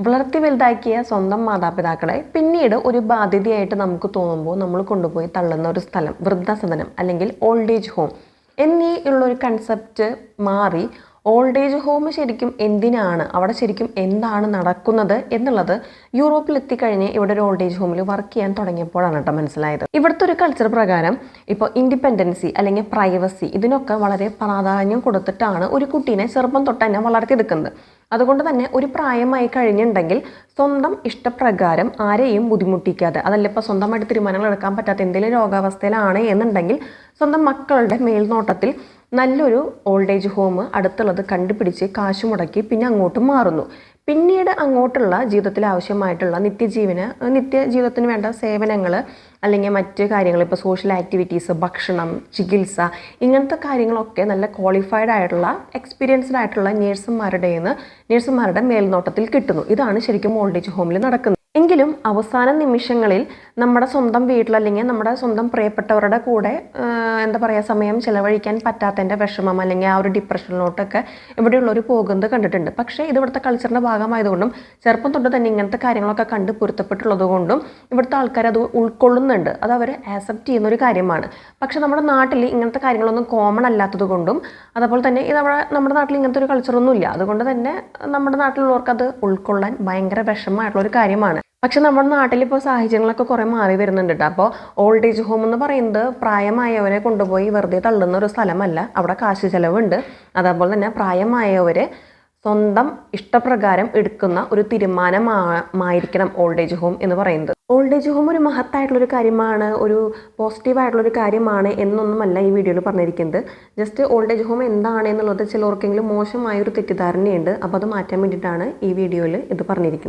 വളർത്തി വലുതാക്കിയ സ്വന്തം മാതാപിതാക്കളെ പിന്നീട് ഒരു ബാധ്യതയായിട്ട് നമുക്ക് തോന്നുമ്പോൾ നമ്മൾ കൊണ്ടുപോയി തള്ളുന്ന ഒരു സ്ഥലം വൃദ്ധസദനം അല്ലെങ്കിൽ ഓൾഡ് ഏജ് ഹോം എന്നീ ഉള്ളൊരു കൺസെപ്റ്റ് മാറി ഓൾഡ് ഏജ് ഹോം ശരിക്കും എന്തിനാണ്? അവിടെ ശരിക്കും എന്താണ് നടക്കുന്നത് എന്നുള്ളത് യൂറോപ്പിൽ എത്തിക്കഴിഞ്ഞ് ഇവിടെ ഒരു ഓൾഡ് ഏജ് ഹോമിൽ വർക്ക് ചെയ്യാൻ തുടങ്ങിയപ്പോഴാണ് കേട്ടോ മനസ്സിലായത്. ഇവിടുത്തെ ഒരു കൾച്ചർ പ്രകാരം ഇപ്പോൾ ഇൻഡിപെൻഡൻസി അല്ലെങ്കിൽ പ്രൈവസി ഇതിനൊക്കെ വളരെ പ്രാധാന്യം കൊടുത്തിട്ടാണ് ഒരു കുട്ടീനെ ചെറുപ്പം തൊട്ട് തന്നെ വളർത്തിയെടുക്കുന്നത്. അതുകൊണ്ട് തന്നെ ഒരു പ്രായമായി കഴിഞ്ഞിട്ടുണ്ടെങ്കിൽ സ്വന്തം ഇഷ്ടപ്രകാരം ആരെയും ബുദ്ധിമുട്ടിക്കാതെ അതല്ല ഇപ്പോൾ സ്വന്തമായിട്ട് തീരുമാനങ്ങൾ എടുക്കാൻ പറ്റാത്ത എന്തെങ്കിലും രോഗാവസ്ഥയിലാണ് എന്നുണ്ടെങ്കിൽ സ്വന്തം മക്കളുടെ മേൽനോട്ടത്തിൽ നല്ലൊരു ഓൾഡ് ഏജ് ഹോം അടുത്തുള്ളത് കണ്ടുപിടിച്ച് കാശ് മുടക്കി പിന്നെ അങ്ങോട്ട് മാറുന്നു. പിന്നീട് അങ്ങോട്ടുള്ള ജീവിതത്തിൽ ആവശ്യമായിട്ടുള്ള നിത്യജീവന് നിത്യജീവിതത്തിന് വേണ്ട സേവനങ്ങൾ അല്ലെങ്കിൽ മറ്റ് കാര്യങ്ങൾ ഇപ്പോൾ സോഷ്യൽ ആക്ടിവിറ്റീസ് ഭക്ഷണം ചികിത്സ ഇങ്ങനത്തെ കാര്യങ്ങളൊക്കെ നല്ല ക്വാളിഫൈഡ് ആയിട്ടുള്ള എക്സ്പീരിയൻസ്ഡ് ആയിട്ടുള്ള നേഴ്സുമാരുടെ നേഴ്സുമാരുടെ മേൽനോട്ടത്തിൽ കിട്ടുന്നു. ഇതാണ് ശരിക്കും ഓൾഡ് ഏജ് ഹോമിൽ നടക്കുന്നത്. എങ്കിലും അവസാന നിമിഷങ്ങളിൽ നമ്മുടെ സ്വന്തം വീട്ടിൽ അല്ലെങ്കിൽ നമ്മുടെ സ്വന്തം പ്രിയപ്പെട്ടവരുടെ കൂടെ എന്താ പറയുക സമയം ചിലവഴിക്കാൻ പറ്റാത്തതിന്റെ വിഷമം അല്ലെങ്കിൽ ആ ഒരു ഡിപ്രഷനിലോട്ടൊക്കെ ഇവിടെയുള്ളവർ പോകുന്നത് കണ്ടിട്ടുണ്ട്. പക്ഷേ ഇത് ഇവിടുത്തെ കൾച്ചറിന്റെ ഭാഗമായതുകൊണ്ടും ചെറുപ്പം തൊട്ട് തന്നെ ഇങ്ങനത്തെ കാര്യങ്ങളൊക്കെ കണ്ട് പൊരുത്തപ്പെട്ടുള്ളത് കൊണ്ടും ഇവിടുത്തെ ആൾക്കാർ അത് ഉൾക്കൊള്ളുന്നുണ്ട്. അത് അവർ ആക്സെപ്റ്റ് ചെയ്യുന്ന ഒരു കാര്യമാണ്. പക്ഷേ നമ്മുടെ നാട്ടിൽ ഇങ്ങനത്തെ കാര്യങ്ങളൊന്നും കോമൺ അല്ലാത്തത് കൊണ്ടും അതുപോലെ തന്നെ ഇത് നമ്മുടെ നമ്മുടെ നാട്ടിൽ ഇങ്ങനത്തെ ഒരു കൾച്ചറൊന്നും ഇല്ല അതുകൊണ്ട് തന്നെ നമ്മുടെ നാട്ടിലുള്ളവർക്ക് അത് ഉൾക്കൊള്ളാൻ ഭയങ്കര വിഷമമായിട്ടുള്ള ഒരു കാര്യമാണ്. പക്ഷെ നമ്മുടെ നാട്ടിൽ ഇപ്പോൾ സാഹചര്യങ്ങളൊക്കെ കുറേ മാറി വരുന്നുണ്ട് കേട്ടോ അപ്പോൾ ഓൾഡ് ഏജ് ഹോം എന്ന് പറയുന്നത് പ്രായമായവരെ കൊണ്ടുപോയി വെറുതെ തള്ളുന്ന ഒരു സ്ഥലമല്ല. അവിടെ കാശ് ചിലവുണ്ട്. അതേപോലെ തന്നെ പ്രായമായവരെ സ്വന്തം ഇഷ്ടപ്രകാരം എടുക്കുന്ന ഒരു തീരുമാനമായിരിക്കണം ഓൾഡ് ഏജ് ഹോം എന്ന് പറയുന്നത്. ഓൾഡ് ഏജ് ഹോം ഒരു മഹത്തായിട്ടുള്ളൊരു കാര്യമാണ് ഒരു പോസിറ്റീവായിട്ടുള്ളൊരു കാര്യമാണ് എന്നൊന്നുമല്ല ഈ വീഡിയോയിൽ പറഞ്ഞിരിക്കുന്നത്. ജസ്റ്റ് ഓൾഡ് ഏജ് ഹോം എന്താണ് എന്നുള്ളത് ചിലർക്കെങ്കിലും മോശമായ ഒരു തെറ്റിദ്ധാരണയുണ്ട്. അപ്പോൾ അത് മാറ്റാൻ വേണ്ടിയിട്ടാണ് ഈ വീഡിയോയിൽ ഇത് പറഞ്ഞിരിക്കുന്നത്.